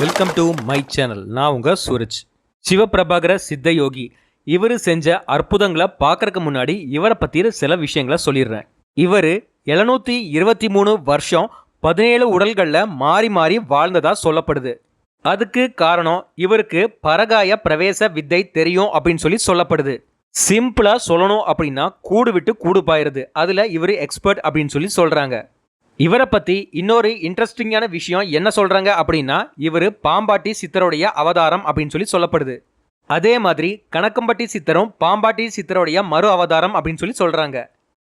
Welcome to my channel நான் உங்கள் சூரஜ். சிவபிரபாகர சித்த யோகி இவர் செஞ்ச அற்புதங்களை பார்க்கறதுக்கு முன்னாடி இவரை பற்றின சில விஷயங்களை சொல்லிடுறேன். இவர் எழுநூற்றி இருபத்தி மூணு வருஷம் பதினேழு உடல்களில் மாறி மாறி வாழ்ந்ததாக சொல்லப்படுது. அதுக்கு காரணம் இவருக்கு பரகாய பிரவேச வித்தை தெரியும் அப்படின்னு சொல்லி சொல்லப்படுது. சிம்பிளாக சொல்லணும் அப்படின்னா கூடு விட்டு கூடு பாயிருது அதில் இவர் எக்ஸ்பர்ட் அப்படின்னு சொல்லி சொல்கிறாங்க இவரை பற்றி இன்னொரு இன்ட்ரெஸ்டிங்கான விஷயம் என்ன சொல்கிறாங்க அப்படின்னா இவர் பாம்பாட்டி சித்தருடைய அவதாரம் அப்படின்னு சொல்லி சொல்லப்படுது. அதே மாதிரி கணக்கம்பட்டி சித்தரும் பாம்பாட்டி சித்தருடைய மறு அவதாரம் அப்படின்னு சொல்லி சொல்கிறாங்க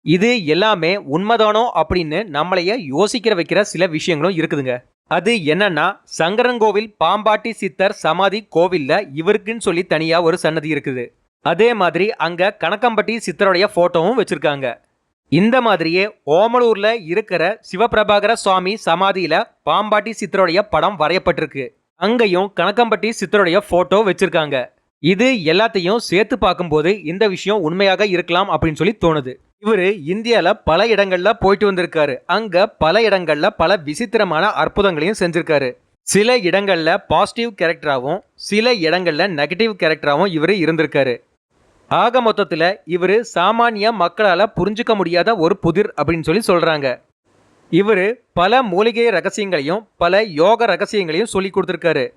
இது எல்லாமே உண்மைதானோ அப்படின்னு நம்மளைய யோசிக்கிற வைக்கிற சில விஷயங்களும் இருக்குதுங்க. அது என்னன்னா சங்கரன்கோவில் பாம்பாட்டி சித்தர் சமாதி கோவில்ல இவருக்குன்னு சொல்லி தனியாக ஒரு சன்னதி இருக்குது. அதே மாதிரி அங்கே கணக்கம்பட்டி சித்தருடைய ஃபோட்டோவும் வச்சுருக்காங்க. இந்த மாதிரியே ஓமலூர்ல இருக்கிற சிவபிரபாகர சுவாமி சமாதியில பாம்பாட்டி சித்தருடைய படம் வரையப்பட்டிருக்கு. அங்கேயும் கணக்கம்பட்டி சித்தருடைய போட்டோ வச்சிருக்காங்க. இது எல்லாத்தையும் சேர்த்து பார்க்கும்போது இந்த விஷயம் உண்மையாக இருக்கலாம் அப்படின்னு சொல்லி தோணுது. இவரு இந்தியாவில் பல இடங்கள்ல போயிட்டு வந்திருக்காரு. அங்க பல இடங்கள்ல பல விசித்திரமான அற்புதங்களையும் செஞ்சிருக்காரு. சில இடங்கள்ல பாசிட்டிவ் கேரக்டராகவும் சில இடங்கள்ல நெகட்டிவ் கேரக்டராகவும் இவர் இருந்திருக்காரு. ஆக மொத்தத்தில் இவர் சாமானிய மக்களால் புரிஞ்சுக்க முடியாத ஒரு புதிர் அப்படின்னு சொல்லி சொல்கிறாங்க இவர் பல மூலிகை ரகசியங்களையும் பல யோக ரகசியங்களையும் சொல்லி கொடுத்துருக்காரு.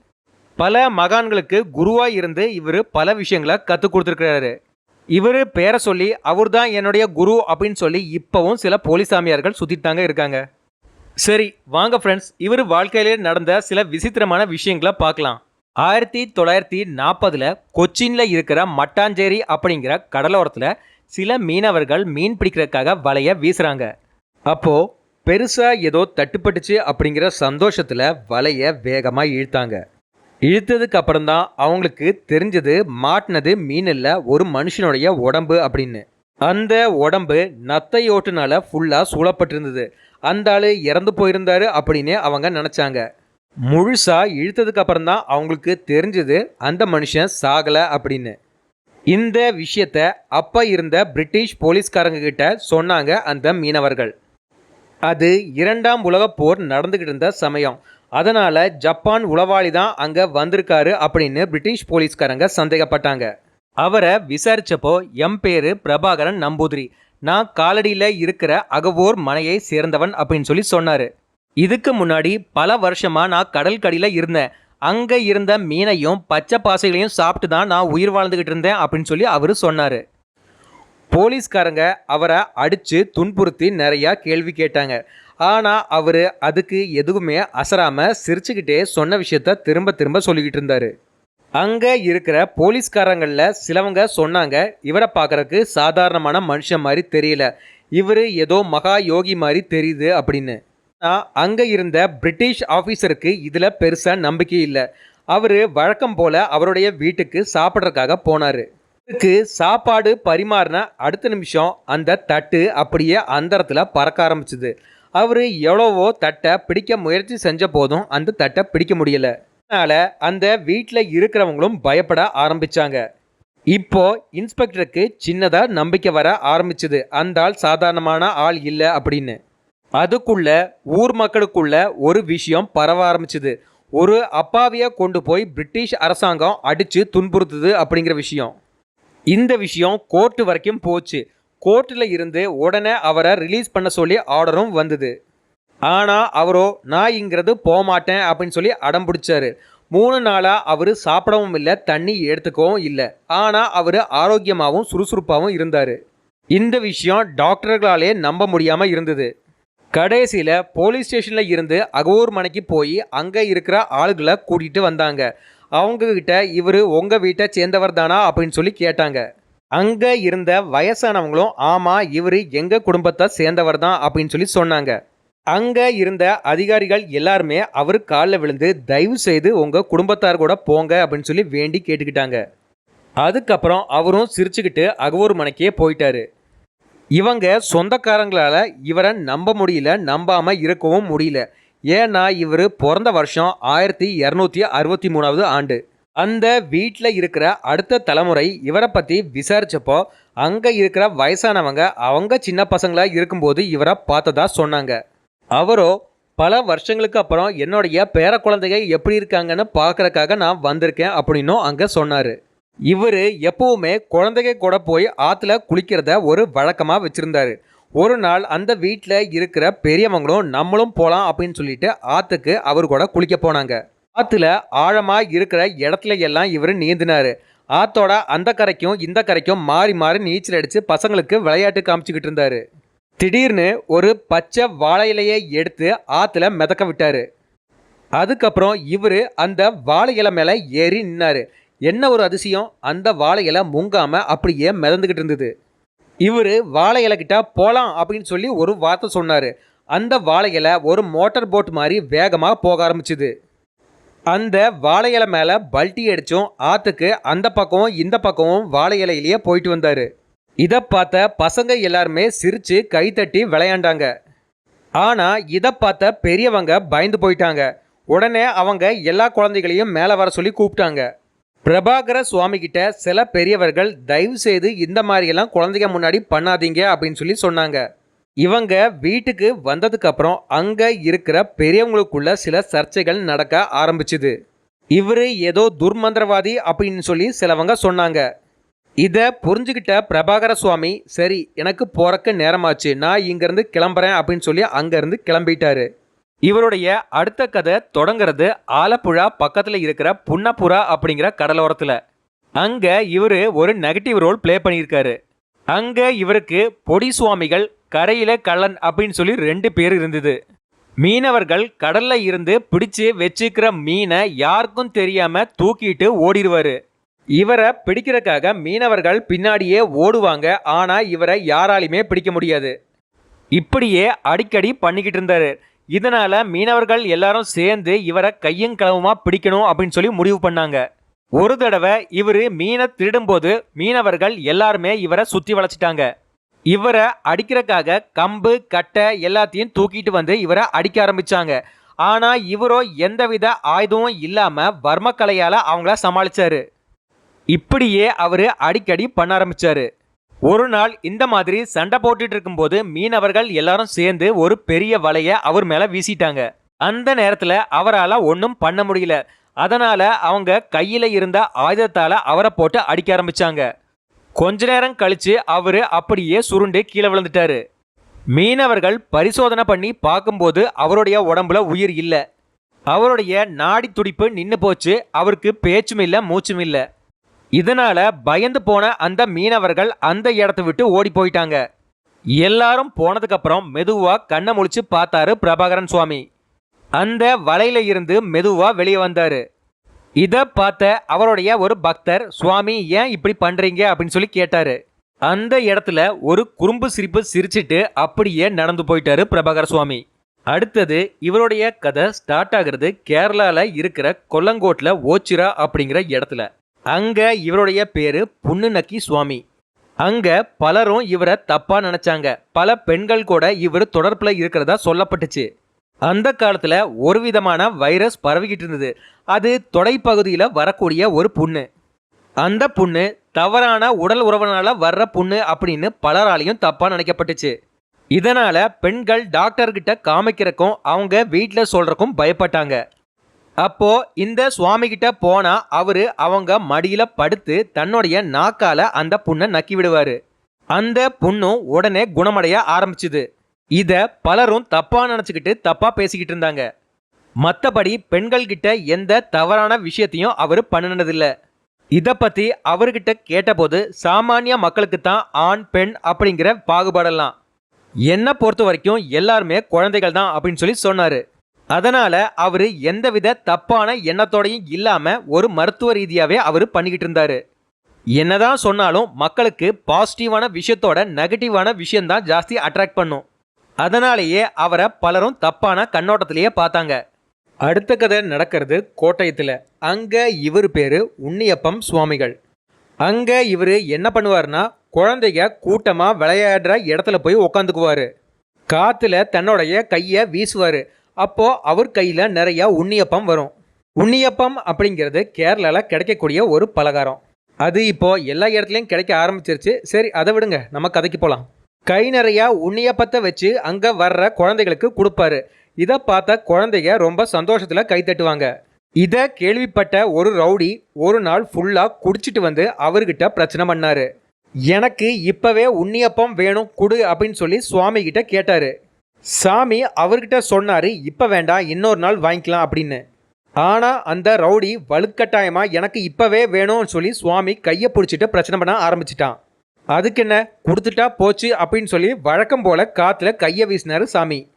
பல மகான்களுக்கு குருவாக இருந்து இவர் பல விஷயங்களை கற்றுக் கொடுத்துருக்கிறாரு. இவர் பேரை சொல்லி அவர் தான் என்னுடைய குரு அப்படின்னு சொல்லி இப்போவும் சில போலிசாமியார்கள் சுற்றிட்டாங்க இருக்காங்க. சரி வாங்க ஃப்ரெண்ட்ஸ் இவர் வாழ்க்கையிலே நடந்த சில விசித்திரமான விஷயங்களை பார்க்கலாம். ஆயிரத்தி தொள்ளாயிரத்தி நாற்பதில் கொச்சினில் இருக்கிற மட்டாஞ்சேரி அப்படிங்கிற கடலோரத்தில் சில மீனவர்கள் மீன் பிடிக்கிறதுக்காக வலையை வீசுகிறாங்க அப்போது பெருசாக ஏதோ தட்டுப்பட்டுச்சு அப்படிங்கிற சந்தோஷத்தில் வலையை வேகமாக இழுத்தாங்க. இழுத்ததுக்கு அப்புறம்தான் அவங்களுக்கு தெரிஞ்சது மாட்டினது மீன் இல்லை ஒரு மனுஷனுடைய உடம்பு அப்படின்னு. அந்த உடம்பு நத்தை ஓட்டுனால ஃபுல்லாக சூழப்பட்டிருந்தது. அந்த ஆள் இறந்து போயிருந்தாரு அப்படின்னு அவங்க நினச்சாங்க. முழுசாக இழுத்ததுக்கு அப்புறம் தான் அவங்களுக்கு தெரிஞ்சது அந்த மனுஷன் சாகலை அப்படின்னு. இந்த விஷயத்த அப்போ இருந்த பிரிட்டிஷ் போலீஸ்காரங்க கிட்ட சொன்னாங்க அந்த மீனவர்கள். அது இரண்டாம் உலகப் போர் நடந்துக்கிட்டு இருந்த சமயம். அதனால் ஜப்பான் உளவாளி தான் அங்கே வந்திருக்காரு அப்படின்னு பிரிட்டிஷ் போலீஸ்காரங்க சந்தேகப்பட்டாங்க. அவரை விசாரித்தப்போ எம் பேர் பிரபாகரன் நம்பூதிரி. நான் காலடியில் இருக்கிற அகவோர் மனையை சேர்ந்தவன் அப்படின்னு சொல்லி சொன்னார். இதுக்கு முன்னாடி பல வருஷமாக நான் கடல் கடியில் இருந்தேன். அங்கே இருந்த மீனையும் பச்சை பாசைகளையும் சாப்பிட்டு தான் நான் உயிர் வாழ்ந்துக்கிட்டு இருந்தேன் அப்படின்னு சொல்லி அவர் சொன்னார். போலீஸ்காரங்க அவரை அடித்து துன்புறுத்தி நிறையா கேள்வி கேட்டாங்க. ஆனால் அவர் அதுக்கு எதுவுமே அசராமல் சிரிச்சுக்கிட்டே சொன்ன விஷயத்த திரும்ப திரும்ப சொல்லிக்கிட்டு இருந்தார். அங்கே இருக்கிற போலீஸ்காரங்களில் சிலவங்க சொன்னாங்க இவரை பார்க்குறக்கு சாதாரணமான மனுஷன் மாதிரி தெரியல. இவர் ஏதோ மகா யோகி மாதிரி தெரியுது அப்படின்னு. அங்கே இருந்த பிரிட்டிஷ் ஆஃபீஸருக்கு இதில் பெருசாக நம்பிக்கை இல்லை. அவர் வழக்கம் போல் அவருடைய வீட்டுக்கு சாப்பிட்றதுக்காக போனார். அவருக்கு சாப்பாடு பரிமாறின அடுத்த நிமிஷம் அந்த தட்டு அப்படியே அந்தரத்தில் பறக்க ஆரம்பிச்சுது. அவர் எவ்வளவோ தட்டை பிடிக்க முயற்சி செஞ்ச போதும் அந்த தட்டை பிடிக்க முடியல. அதனால் அந்த வீட்டில் இருக்கிறவங்களும் பயப்பட ஆரம்பித்தாங்க இப்போ இன்ஸ்பெக்டருக்கு சின்னதாக நம்பிக்கை வர ஆரம்பிச்சுது. அந்த ஆள் சாதாரணமான ஆள் இல்லை அப்படின்னு. அதுக்குள்ள ஊர் மக்களுக்குள்ள ஒரு விஷயம் பரவ ஆரம்பிச்சுது. ஒரு அப்பாவியை கொண்டு போய் பிரிட்டிஷ் அரசாங்கம் அடித்து துன்புறுத்துது அப்படிங்கிற விஷயம். இந்த விஷயம் கோர்ட்டு வரைக்கும் போச்சு. கோர்ட்டில் இருந்து உடனே அவரை ரிலீஸ் பண்ண சொல்லி ஆர்டரும் வந்தது. ஆனால் அவரோ நான் இங்கிறது போகமாட்டேன் அப்படின்னு சொல்லி அடம் பிடிச்சாரு. மூணு நாளாக அவர் சாப்பிடவும் இல்லை தண்ணி எடுத்துக்கவும் இல்லை. ஆனால் அவர் ஆரோக்கியமாகவும் சுறுசுறுப்பாகவும் இருந்தார். இந்த விஷயம் டாக்டர்களாலே நம்ப முடியாமல் இருந்தது. கடைசியில் போலீஸ் ஸ்டேஷனில் இருந்து அகவூர் மனைக்கு போய் அங்கே இருக்கிற ஆளுகளை கூட்டிகிட்டு வந்தாங்க. அவங்கக்கிட்ட இவர் உங்கள் வீட்டை சேர்ந்தவர் தானா? அப்படின்னு சொல்லி கேட்டாங்க. அங்கே இருந்த வயசானவங்களும் ஆமாம் இவர் எங்கள் குடும்பத்தை சேர்ந்தவர் தான்? அப்படின்னு சொல்லி சொன்னாங்க. அங்கே இருந்த அதிகாரிகள் எல்லாருமே அவர் காலில் விழுந்து தயவு செய்து உங்கள் குடும்பத்தார் கூட போங்க அப்படின்னு சொல்லி வேண்டி கேட்டுக்கிட்டாங்க. அதுக்கப்புறம் அவரும் சிரிச்சுக்கிட்டு அகவூர் மனைக்கே போயிட்டாரு. இவங்க சொந்தக்காரங்களால் இவரை நம்ப முடியல நம்பாமல் இருக்கவும் முடியல. ஏன்னா இவர் பிறந்த வருஷம் ஆயிரத்தி இரநூத்தி அறுபத்தி மூணாவது ஆண்டு. அந்த வீட்டில் இருக்கிற அடுத்த தலைமுறை இவரை பற்றி விசாரித்தப்போ அங்கே இருக்கிற வயசானவங்க அவங்க சின்ன பசங்களாக இருக்கும்போது இவரை பார்த்ததா சொன்னாங்க. அவரோ பல வருஷங்களுக்கு அப்புறம் என்னுடைய பேர குழந்தைங்க எப்படி இருக்காங்கன்னு பார்க்குறக்காக நான் வந்திருக்கேன் அப்படின்னும் அங்கே சொன்னார். இவர் எப்பவுமே குழந்தைங்க கூட போய் ஆற்றுல குளிக்கிறத ஒரு வழக்கமாக வச்சுருந்தாரு. ஒரு நாள் அந்த வீட்டில் இருக்கிற பெரியவங்களும் நம்மளும் போகலாம் அப்படின்னு சொல்லிட்டு ஆற்றுக்கு அவர் கூட குளிக்க போனாங்க. ஆற்றுல ஆழமாக இருக்கிற இடத்துல எல்லாம் இவர் நீந்தினார். ஆத்தோட அந்த கரைக்கும் இந்த கரைக்கும் மாறி மாறி நீச்சல் அடித்து பசங்களுக்கு விளையாட்டு காமிச்சிக்கிட்டு இருந்தார். திடீர்னு ஒரு பச்சை வாழை இலையை எடுத்து ஆற்றுல மிதக்க விட்டார். அதுக்கப்புறம் இவர் அந்த வாழை இலை மேலே ஏறி நின்னார். என்ன ஒரு அதிசயம்? அந்த வாழை இலை முங்காமல் அப்படியே மிதந்துக்கிட்டு இருந்தது. இவர் வாழை இலை கிட்ட போகலாம் அப்படின்னு சொல்லி ஒரு வார்த்தை சொன்னார். அந்த வாழை இலை ஒரு மோட்டார் போட் மாதிரி வேகமாக போக ஆரம்பிச்சுது. அந்த வாழை இலை மேலே பல்ட்டி அடித்தும் ஆற்றுக்கு அந்த பக்கமும் இந்த பக்கமும் வாழை இலையிலேயே போயிட்டு வந்தார். இதை பார்த்த பசங்க எல்லாருமே சிரித்து கைத்தட்டி விளையாண்டாங்க. ஆனால் இதை பார்த்த பெரியவங்க பயந்து போயிட்டாங்க. உடனே அவங்க எல்லா குழந்தைகளையும் மேலே வர சொல்லி கூப்பிட்டாங்க. பிரபாகர சுவாமி கிட்ட சில பெரியவர்கள் தயவு செய்து இந்த மாதிரியெல்லாம் குழந்தைங்க முன்னாடி பண்ணாதீங்க அப்படின்னு சொல்லி சொன்னாங்க. இவங்க வீட்டுக்கு வந்ததுக்கு அப்புறம் அங்க இருக்கிற பெரியவங்களுக்குள்ள சில சர்ச்சைகள் நடக்க ஆரம்பிச்சுது. இவர் ஏதோ துர்மந்திரவாதி அப்படின்னு சொல்லி சிலவங்க சொன்னாங்க. இதை புரிஞ்சுக்கிட்ட பிரபாகர சுவாமி சரி எனக்கு போறக்கு நேரமாச்சு. நான் இங்கேருந்து கிளம்புறேன் அப்படின்னு சொல்லி அங்கேருந்து கிளம்பிட்டாரு. இவருடைய அடுத்த கதை தொடங்குறது ஆலப்புழா பக்கத்தில் இருக்கிற புன்னப்புறா அப்படிங்கிற கடலோரத்தில். அங்கே இவர் ஒரு நெகட்டிவ் ரோல் ப்ளே பண்ணியிருக்காரு. அங்கே இவருக்கு பொடி சுவாமிகள் கரையில கள்ளன் அப்படின்னு சொல்லி ரெண்டு பேர் இருந்தது. மீனவர்கள் கடல்ல இருந்து பிடிச்சு வச்சுக்கிற மீனை யாருக்கும் தெரியாம தூக்கிட்டு ஓடிடுவாரு. இவரை பிடிக்கிறதுக்காக மீனவர்கள் பின்னாடியே ஓடுவாங்க ஆனால் இவரை யாராலையுமே பிடிக்க முடியாது. இப்படியே அடிக்கடி பண்ணிக்கிட்டு இருந்தாரு. இதனால மீனவர்கள் எல்லாரும் சேர்ந்து இவரை கையும் களவுமா பிடிக்கணும் அப்படின்னு சொல்லி முடிவு பண்ணாங்க. ஒரு தடவை இவர் மீனை திருடும்போது மீனவர்கள் எல்லாருமே இவரை சுத்தி வளைச்சிட்டாங்க இவரை அடிக்கிறக்காக கம்பு கட்டை எல்லாத்தையும் தூக்கிட்டு வந்து இவரை அடிக்க ஆரம்பிச்சாங்க. ஆனா இவரோ எந்தவித ஆயுதமும் இல்லாம வர்மக்கலையால அவங்கள சமாளிச்சாரு. இப்படியே அவரு அடிக்கடி பண்ண ஆரம்பிச்சாரு. ஒரு நாள் இந்த மாதிரி சண்டை போட்டுட்டு இருக்கும்போது மீனவர்கள் எல்லாரும் சேர்ந்து ஒரு பெரிய வலையை அவர் மேலே வீசிட்டாங்க. அந்த நேரத்தில் அவரால் ஒன்றும் பண்ண முடியல. அதனால் அவங்க கையில் இருந்த ஆயுதத்தால் அவரை போட்டு அடிக்க ஆரம்பித்தாங்க கொஞ்ச நேரம் கழிச்சு அவர் அப்படியே சுருண்டு கீழே விழுந்துட்டாரு. மீனவர்கள் பரிசோதனை பண்ணி பார்க்கும்போது அவருடைய உடம்புல உயிர் இல்லை. அவருடைய நாடி துடிப்பு நின்று போச்சு. அவருக்கு பேச்சும் இல்லை மூச்சும் இல்லை. இதனால பயந்து போன அந்த மீனவர்கள் அந்த இடத்த விட்டு ஓடி போயிட்டாங்க. எல்லாரும் போனதுக்கப்புறம் மெதுவாக மெதுவா கண்ணை முழிச்சு பார்த்தாரு பிரபாகரன் சுவாமி. அந்த வலையில இருந்து மெதுவா வெளியே வந்தாரு. இதை பார்த்த அவருடைய ஒரு பக்தர் சுவாமி ஏன் இப்படி பண்றீங்க? அப்படின்னு சொல்லி கேட்டாரு. அந்த இடத்துல ஒரு குறும்பு சிரிப்பு சிரிச்சிட்டு அப்படியே நடந்து போயிட்டாரு பிரபாகர சுவாமி. அடுத்தது இவருடைய கதை ஸ்டார்ட் ஆகுறது கேரளாவில் இருக்கிற கொல்லங்கோட்டில் ஓச்சிரா அப்படிங்கிற இடத்துல. அங்க இவருடைய பேரு புண்ணுநக்கி சுவாமி. அங்க பலரும் இவரை தப்பா நினைச்சாங்க. பல பெண்கள் கூட இவர் தொடர்பில் இருக்கிறதா சொல்லப்பட்டுச்சு. அந்த காலத்துல ஒரு விதமான வைரஸ் பரவிக்கிட்டு இருந்தது. அது தொடைப்பகுதியில் வரக்கூடிய ஒரு புண்ணு. அந்த புண்ணு தவறான உடல் உறவுனால வர்ற புண்ணு அப்படின்னு பலராலையும் தப்பா நினைக்கப்பட்டுச்சு. இதனால பெண்கள் டாக்டர்கிட்ட காமிக்கிறக்கும் அவங்க வீட்டில் சொல்றக்கும் பயப்பட்டாங்க. அப்போது இந்த சுவாமிகிட்ட போனால் அவர் அவங்க மடியில் படுத்து தன்னுடைய நாக்கால் அந்த புண்ணை நக்கி விடுவார். அந்த புண்ணும் உடனே குணமடைய ஆரம்பிச்சுது. இதை பலரும் தப்பாக நினச்சிக்கிட்டு தப்பாக பேசிக்கிட்டு இருந்தாங்க. மற்றபடி பெண்கள்கிட்ட எந்த தவறான விஷயத்தையும் அவர் பண்ணினதில்லை. இதை பற்றி அவர்கிட்ட கேட்டபோது சாமானிய மக்களுக்கு தான் ஆண் பெண் அப்படிங்கிற பாகுபாடெல்லாம். என்னை பொறுத்த வரைக்கும் எல்லாருமே குழந்தைகள் தான் அப்படின்னு சொல்லி சொன்னார். அதனால் அவர் எந்தவித தப்பான எண்ணத்தோடையும் இல்லாமல் ஒரு மருத்துவ ரீதியாகவே அவர் பண்ணிக்கிட்டு இருந்தார். என்னதான் சொன்னாலும் மக்களுக்கு பாசிட்டிவான விஷயத்தோட நெகட்டிவான விஷயம்தான் ஜாஸ்தி அட்ராக்ட் பண்ணும். அதனாலேயே அவரை பலரும் தப்பான கண்ணோட்டத்திலேயே பார்த்தாங்க. அடுத்த கதை நடக்கிறது கோட்டயத்தில். அங்கே இவர் பேர் உன்னியப்பம் சுவாமிகள். அங்கே இவர் என்ன பண்ணுவார்னா குழந்தைங்க கூட்டமாக விளையாடுற இடத்துல போய் உக்காந்துக்குவார். காற்றுல தன்னுடைய கையை வீசுவார். அப்போது அவர் கையில் நிறையா உன்னியப்பம் வரும். உன்னியப்பம் அப்படிங்கிறது கேரளாவில் கிடைக்கக்கூடிய ஒரு பலகாரம். அது இப்போது எல்லா இடத்துலையும் கிடைக்க ஆரம்பிச்சிருச்சு. சரி அதை விடுங்க. நம்ம கதைக்கு போகலாம் கை நிறையா உன்னியப்பத்தை வச்சு அங்கே வர்ற குழந்தைகளுக்கு கொடுப்பாரு. இதை பார்த்த குழந்தைங்க ரொம்ப சந்தோஷத்தில் கை தட்டுவாங்க. இதை கேள்விப்பட்ட ஒரு ரவுடி ஒரு நாள் ஃபுல்லாக குடிச்சிட்டு வந்து அவர்கிட்ட பிரச்சனை பண்ணாரு. எனக்கு இப்போவே உன்னியப்பம் வேணும் குடு அப்படின்னு சொல்லி சுவாமி கிட்ட சாமி அவர்கிட்ட சொன்னார் இப்போ வேண்டாம் இன்னொரு நாள் வாங்கிக்கலாம் அப்படின்னு. ஆனால் அந்த ரவுடி வலுக்கட்டாயமாக எனக்கு இப்போவே வேணும்னு சொல்லி சுவாமி கையை பிடிச்சிட்டு பிரச்சனை பண்ண ஆரம்பிச்சிட்டான். அதுக்கு என்ன? கொடுத்துட்டா போச்சு அப்படின்னு சொல்லி வழக்கம் போல் காற்றுல கையை வீசினார் சாமி.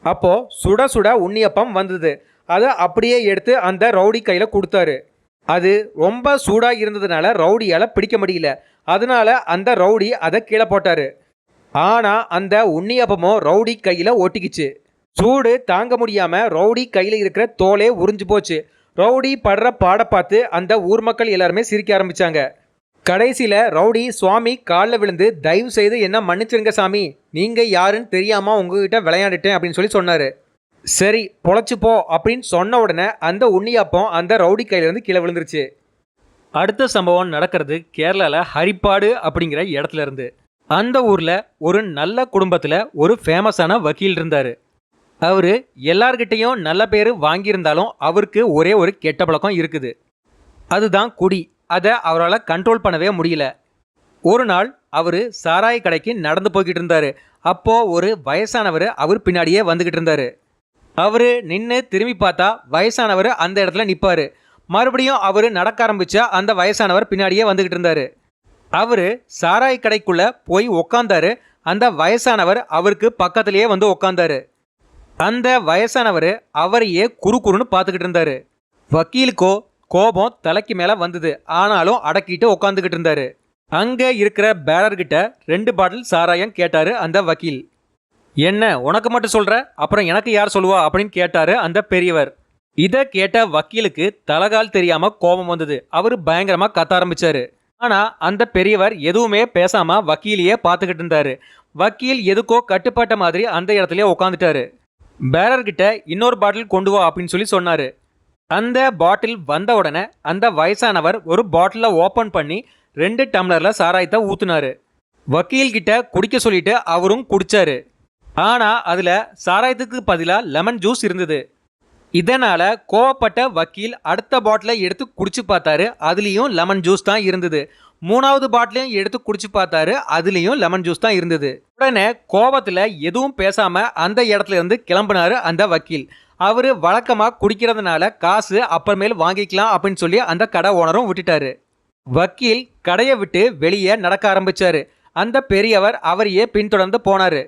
அப்போது சுட சுட உண்ணியப்பம் வந்தது. அதை அப்படியே எடுத்து அந்த ரவுடி கையில் கொடுத்தாரு. அது ரொம்ப சூடாக இருந்ததுனால ரவுடியால் பிடிக்க முடியல. அதனால அந்த ரவுடி அதை கீழே போட்டார். ஆனால் அந்த உண்ணியப்பமோ ரவுடி கையில் ஒட்டிக்கிச்சு சூடு தாங்க முடியாமல் ரவுடி கையில் இருக்கிற தோலே உறிஞ்சு போச்சு. ரவுடி படுற பாட பார்த்து அந்த ஊர் மக்கள் எல்லாருமே சிரிக்க ஆரம்பிச்சாங்க. கடைசியில் ரவுடி சுவாமி காலில் விழுந்து தயவு செய்து என்ன மன்னிச்சிருங்க சாமி. நீங்கள் யாருன்னு தெரியாமல் உங்ககிட்ட விளையாண்டுட்டேன் அப்படின்னு சொல்லி சொன்னார். சரி பொழைச்சிப்போ போ அப்படின்னு சொன்ன உடனே அந்த உண்ணியாப்பம் அந்த ரவுடி கையிலேருந்து கீழே விழுந்துருச்சு. அடுத்த சம்பவம் நடக்கிறது கேரளாவில் ஹரிப்பாடு அப்படிங்கிற இடத்துல இருந்து. அந்த ஊரில் ஒரு நல்ல குடும்பத்தில் ஒரு ஃபேமஸான வக்கீல் இருந்தார். அவர் எல்லார்கிட்டேயும் நல்ல பேர் வாங்கியிருந்தாலும் அவருக்கு ஒரே ஒரு கெட்ட பழக்கம் இருக்குது. அதுதான் குடி. அதை அவரால் கண்ட்ரோல் பண்ணவே முடியல. ஒரு நாள் அவர் சாராய கடைக்கு நடந்து போய்கிட்டு இருந்தார். அப்போது ஒரு வயசானவர் அவர் பின்னாடியே வந்துக்கிட்டு இருந்தார். அவர் நின்று திரும்பி பார்த்தா வயசானவர் அந்த இடத்துல நிற்பார் மறுபடியும் அவர் நடக்க ஆரம்பித்தா அந்த வயசானவர் பின்னாடியே வந்துக்கிட்டு இருந்தார். அவர் சாராய் கடைக்குள்ளே போய் உக்காந்தாரு. அந்த வயசானவர் அவருக்கு பக்கத்திலேயே வந்து உக்காந்தாரு. அந்த வயசானவர் அவரையே குறு குறுன்னு பார்த்துக்கிட்டு இருந்தாரு. வக்கீலுக்கோ கோபம் தலைக்கு மேலே வந்தது. ஆனாலும் அடக்கிட்டு உக்காந்துக்கிட்டு இருந்தாரு. அங்கே இருக்கிற பேரர்கிட்ட ரெண்டு பாட்டில் சாராயம் கேட்டாரு அந்த வக்கீல். என்ன உனக்கு மட்டும் சொல்கிற அப்புறம் எனக்கு யார் சொல்லுவா? அப்படின்னு கேட்டாரு அந்த பெரியவர். இதை கேட்ட வக்கீலுக்கு தலகால் தெரியாமல் கோபம் வந்தது. அவர் பயங்கரமாக கத்த ஆரம்பிச்சாரு. ஆனா அந்த பெரியவர் எதுவுமே பேசாம வக்கீலையே பார்த்துக்கிட்டு இருந்தாரு. வக்கீல் எதுக்கோ கட்டுப்பட்ட மாதிரி அந்த இடத்துலயே உட்காந்துட்டாரு பேரர்கிட்ட இன்னொரு பாட்டில் கொண்டு வா அப்படின்னு சொல்லி சொன்னாரு. அந்த பாட்டில் வந்த உடனே அந்த வயசானவர் ஒரு பாட்டிலை ஓப்பன் பண்ணி ரெண்டு டம்ளரில் சாராயத்தை ஊற்றுனாரு வக்கீல்கிட்ட குடிக்க சொல்லிட்டு அவரும் குடித்தாரு ஆனால் அதில் சாராயத்துக்கு பதிலாக லெமன் ஜூஸ் இருந்தது. இதனால் கோவப்பட்ட வக்கீல் அடுத்த பாட்டிலை எடுத்து குடிச்சு பார்த்தாரு. அதுலேயும் லெமன் ஜூஸ் தான் இருந்தது. மூணாவது பாட்டிலையும் எடுத்து குடிச்சு பார்த்தாரு. அதுலேயும் லெமன் ஜூஸ் தான் இருந்தது. உடனே கோபத்தில் எதுவும் பேசாமல் அந்த இடத்துல இருந்து கிளம்புனாரு அந்த வக்கீல். அவர் வழக்கமாக குடிக்கிறதுனால காசு அப்புறமேல் வாங்கிக்கலாம் அப்படின்னு சொல்லி அந்த கடை ஓனரும் விட்டுட்டாரு. வக்கீல் கடையை விட்டு வெளியே நடக்க ஆரம்பித்தார் அந்த பெரியவர் அவரையே பின்தொடர்ந்து போனார்.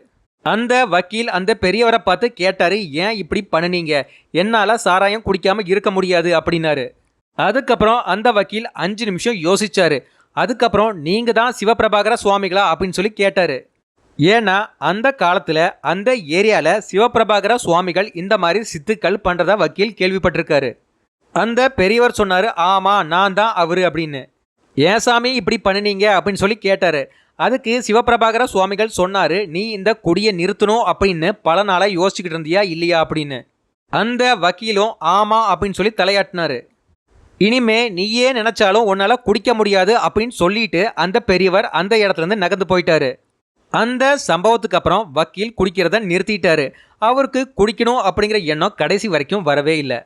அந்த வக்கீல் அந்த பெரியவரை பார்த்து கேட்டாரு ஏன் இப்படி பண்ணுனீங்க? என்னால் சாராயம் குடிக்காமல் இருக்க முடியாது அப்படின்னாரு. அதுக்கப்புறம் அந்த வக்கீல் அஞ்சு நிமிஷம் யோசிச்சாரு. அதுக்கப்புறம் நீங்கள் தான் சிவபிரபாகர சுவாமிகளா? அப்படின்னு சொல்லி கேட்டாரு. ஏன்னா அந்த காலத்தில் அந்த ஏரியாவில் சிவபிரபாகர சுவாமிகள் இந்த மாதிரி சித்துக்கள் பண்ணுறதா வக்கீல் கேள்விப்பட்டிருக்காரு. அந்த பெரியவர் சொன்னார் ஆமாம் நான் தான் அவரு அப்படின்னு. ஏன் சாமி இப்படி பண்ணுனீங்க? அப்படின்னு சொல்லி கேட்டார். அதுக்கு சிவபிரபாகர சுவாமிகள் சொன்னாரு நீ இந்த கொடியை நிறுத்தணும் அப்படின்னு பல நாளாக யோசிச்சுக்கிட்டு இருந்தியா இல்லையா அப்படின்னு. அந்த வக்கீலும் ஆமா அப்படின்னு சொல்லி தலையாட்டினாரு. இனிமே நீயே நினைச்சாலும் உன்னால் குடிக்க முடியாது அப்படின்னு சொல்லிட்டு அந்த பெரியவர் அந்த இடத்துலேருந்து நகர்ந்து போயிட்டாரு. அந்த சம்பவத்துக்கு அப்புறம் வக்கீல் குடிக்கிறத நிறுத்திட்டாரு. அவருக்கு குடிக்கணும் அப்படிங்கிற எண்ணம் கடைசி வரைக்கும் வரவே இல்லை.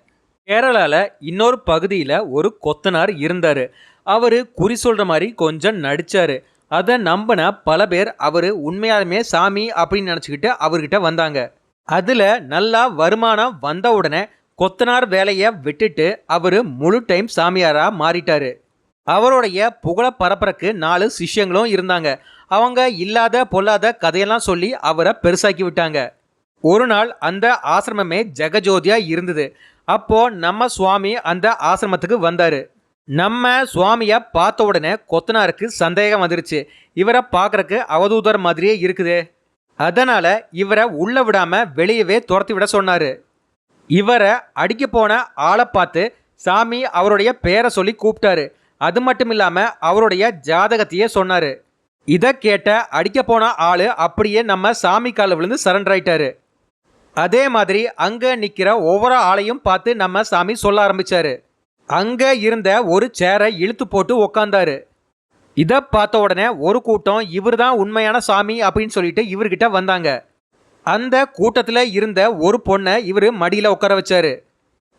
கேரளாவில் இன்னொரு பகுதியில் ஒரு கொத்தனார் இருந்தார். அவர் குறி சொல்கிற மாதிரி கொஞ்சம் நடித்தார் அதை நம்பின பல பேர் அவர் உண்மையாலுமே சாமி அப்படின்னு நினச்சிக்கிட்டு அவர்கிட்ட வந்தாங்க. அதில் நல்லா வருமானம் வந்த உடனே கொத்தனார் வேலையை விட்டுட்டு அவர் முழு டைம் சாமியாராக மாறிட்டார். அவருடைய புகழ பரப்புறக்கு நாலு சிஷ்யங்களும் இருந்தாங்க. அவங்க இல்லாத பொல்லாத கதையெல்லாம் சொல்லி அவரை பெருசாக்கி விட்டாங்க. ஒரு நாள் அந்த ஆசிரமமே ஜெகஜோதியாக இருந்தது. அப்போது நம்ம சுவாமி அந்த ஆசிரமத்துக்கு வந்தார். நம்ம சுவாமியை பார்த்த உடனே கொத்தனாருக்கு சந்தேகம் வந்துருச்சு. இவரை பார்க்கறக்கு அவதூதர் மாதிரியே இருக்குது. அதனால் இவரை உள்ளே விடாமல் வெளியவே துரத்தி விட சொன்னார். இவரை அடிக்க போன ஆளை பார்த்து சாமி அவருடைய பேரை சொல்லி கூப்பிட்டாரு. அது மட்டும் இல்லாமல் அவருடைய ஜாதகத்தையே சொன்னார். இதை கேட்ட அடிக்க போன ஆள் அப்படியே நம்ம சாமி காலில் விழுந்து சரண்டர் ஆயிட்டாரு. அதே மாதிரி அங்கே நிற்கிற ஒவ்வொரு ஆளையும் பார்த்து நம்ம சாமி சொல்ல ஆரம்பித்தார் அங்கே இருந்த ஒரு சேரை இழுத்து போட்டு உக்காந்தாரு. இதை பார்த்த உடனே ஒரு கூட்டம் இவர் தான் உண்மையான சாமி அப்படின்னு சொல்லிட்டு இவர்கிட்ட வந்தாங்க. அந்த கூட்டத்தில் இருந்த ஒரு பொண்ணை இவர் மடியில் உட்கார வச்சாரு.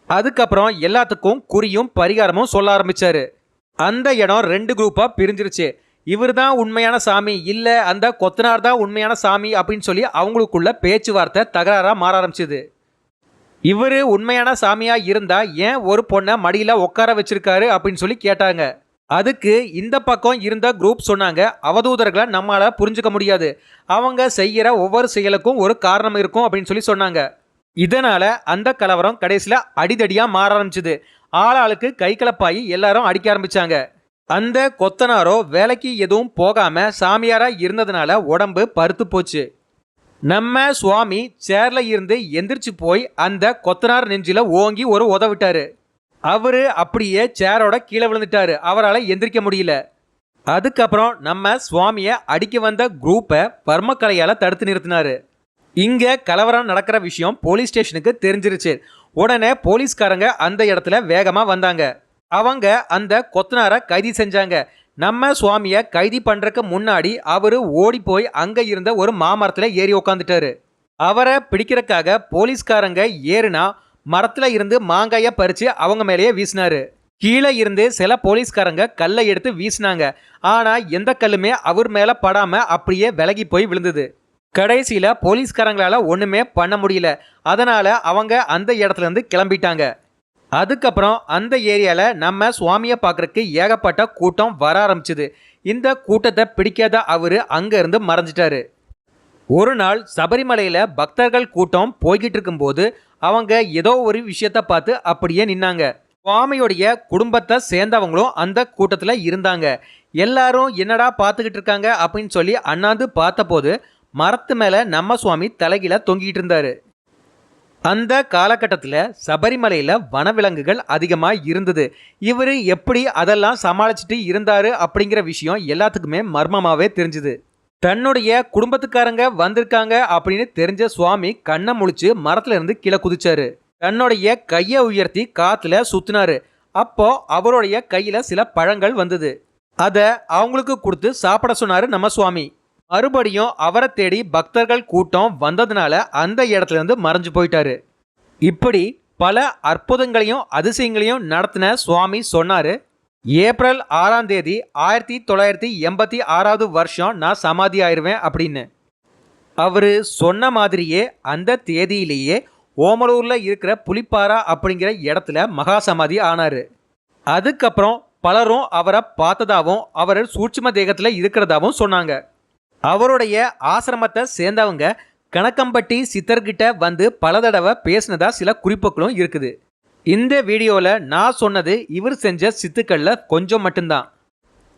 அதுக்கப்புறம் எல்லாத்துக்கும் குறியும் பரிகாரமும் சொல்ல ஆரம்பித்தார் அந்த இடம் ரெண்டு குரூப்பாக பிரிஞ்சிருச்சு. இவர் தான் உண்மையான சாமி இல்லை அந்த கொத்தனார் தான் உண்மையான சாமி அப்படின்னு சொல்லி அவங்களுக்குள்ள பேச்சுவார்த்தை தகராறாக மாற ஆரம்பிச்சுது. இவர் உண்மையான சாமியாக இருந்தா ஏன் ஒரு பொண்ணை மடியில் உட்கார வச்சிருக்காரு அப்படின்னு சொல்லி கேட்டாங்க. அதுக்கு இந்த பக்கம் இருந்த குரூப் சொன்னாங்க அவதூதர்களை நம்மளால் புரிஞ்சுக்க முடியாது. அவங்க செய்கிற ஒவ்வொரு செயலுக்கும் ஒரு காரணம் இருக்கும் அப்படின்னு சொல்லி சொன்னாங்க. இதனால் அந்த கலவரம் கடைசியில் அடிதடியாக மாற ஆரம்பிச்சுது. ஆளாளுக்கு கை கலப்பாயி எல்லாரும் அடிக்க ஆரம்பித்தாங்க அந்த கொத்தனாரோ வேலைக்கு எதுவும் போகாமல் சாமியாராக இருந்ததுனால உடம்பு பருத்து போச்சு. நம்ம சுவாமி சேர்ல இருந்து எந்திரிச்சு போய் அந்த கொத்தனார் நெஞ்சில ஓங்கி ஒரு உதவிட்டாரு அவரு அப்படியே சேரோட கீழே விழுந்துட்டாரு. அவரால் எந்திரிக்க முடியல. அதுக்கப்புறம் நம்ம சுவாமியை அடிக்க வந்த குரூப்பை பர்மக்கலையால் தடுத்து நிறுத்தினாரு. இங்கே கலவரம் நடக்கிற விஷயம் போலீஸ் ஸ்டேஷனுக்கு தெரிஞ்சிருச்சு. உடனே போலீஸ்காரங்க அந்த இடத்துல வேகமாக வந்தாங்க. அவங்க அந்த கொத்தனாரை கைது செஞ்சாங்க. நம்ம சுவாமியை கைதி பண்ணுறக்கு முன்னாடி அவர் ஓடி போய் அங்கே இருந்த ஒரு மாமரத்தில் ஏறி உக்காந்துட்டாரு. அவரை பிடிக்கிறக்காக போலீஸ்காரங்க ஏறுனா மரத்தில் இருந்து மாங்காயை பறித்து அவங்க மேலேயே வீசினாரு. கீழே இருந்து சில போலீஸ்காரங்க கல்லை எடுத்து வீசினாங்க. ஆனால் எந்த கல்லுமே அவர் மேலே படாமல் அப்படியே விலகி போய் விழுந்தது. கடைசியில் போலீஸ்காரங்களால் ஒன்றுமே பண்ண முடியல. அதனால் அவங்க அந்த இடத்துலேருந்து கிளம்பிட்டாங்க. அதுக்கப்புறம் அந்த ஏரியாவில் நம்ம சுவாமியை பார்க்குறக்கு ஏகப்பட்ட கூட்டம் வர ஆரம்பிச்சுது. இந்த கூட்டத்தை பிடிக்காத அவர் அங்கேருந்து மறைஞ்சிட்டாரு. ஒரு நாள் சபரிமலையில் பக்தர்கள் கூட்டம் போய்கிட்டு இருக்கும்போது அவங்க ஏதோ ஒரு விஷயத்த பார்த்து அப்படியே நின்னாங்க. சுவாமியுடைய குடும்பத்தை சேர்ந்தவங்களும் அந்த கூட்டத்தில் இருந்தாங்க. எல்லாரும் என்னடா பார்த்துக்கிட்டு இருக்காங்க அப்படின்னு சொல்லி அண்ணாந்து பார்த்தபோது மரத்து மேலே நம்ம சுவாமி தலைகீழ தொங்கிட்டு இருந்தாரு. அந்த காலகட்டத்தில் சபரிமலையில் வனவிலங்குகள் அதிகமாக இருந்தது. இவர் எப்படி அதெல்லாம் சமாளிச்சுட்டு இருந்தார் அப்படிங்கிற விஷயம் எல்லாத்துக்குமே மர்மமாகவே தெரிஞ்சுது. தன்னுடைய குடும்பத்துக்காரங்க வந்திருக்காங்க அப்படின்னு தெரிஞ்ச சுவாமி கண்ணை முழிச்சு மரத்துல இருந்து கீழே குதிச்சாரு. தன்னுடைய கையை உயர்த்தி காத்துல சுத்தினாரு. அப்போ அவருடைய கையில சில பழங்கள் வந்தது. அதை அவங்களுக்கு கொடுத்து சாப்பிட சொன்னாரு நம்ம சுவாமி. மறுபடியும் அவரை தேடி பக்தர்கள் கூட்டம் வந்ததுனால அந்த இடத்துல இருந்து மறைஞ்சு போயிட்டாரு. இப்படி பல அற்புதங்களையும் அதிசயங்களையும் நடத்தின சுவாமி சொன்னாரு ஏப்ரல் ஆறாம் தேதி ஆயிரத்தி தொள்ளாயிரத்தி எண்பத்தி ஆறாவது வருஷம் நான் சமாதி ஆயிடுவேன் அப்படின்னு. அவர் சொன்ன மாதிரியே அந்த தேதியிலேயே ஓமலூரில் இருக்கிற புலிப்பாரா அப்படிங்கிற இடத்துல மகா சமாதி ஆனார். அதுக்கப்புறம் பலரும் அவரை பார்த்ததாகவும் அவர் சூட்சும தேகத்தில் இருக்கிறதாகவும் சொன்னாங்க. அவருடைய ஆசிரமத்தை சேர்ந்தவங்க கணக்கம்பட்டி சித்தர்கிட்ட வந்து பல தடவை பேசினதா சில குறிப்புகளும் இருக்குது. இந்த வீடியோவில் நான் சொன்னது இவர் செஞ்ச சித்துக்களில் கொஞ்சம் மட்டும்தான்.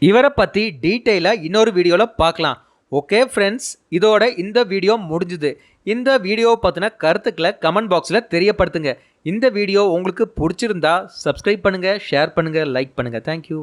இவரை பற்றி டீட்டெயிலாக இன்னொரு வீடியோவில் பார்க்கலாம் ஓகே ஃப்ரெண்ட்ஸ் இதோட இந்த வீடியோ முடிஞ்சுது. இந்த வீடியோவை பற்றின கருத்துக்களை கமெண்ட் பாக்ஸில் தெரியப்படுத்துங்க. இந்த வீடியோ உங்களுக்கு பிடிச்சிருந்தா சப்ஸ்கிரைப் பண்ணுங்கள் ஷேர் பண்ணுங்கள் லைக் பண்ணுங்கள் தேங்க்யூ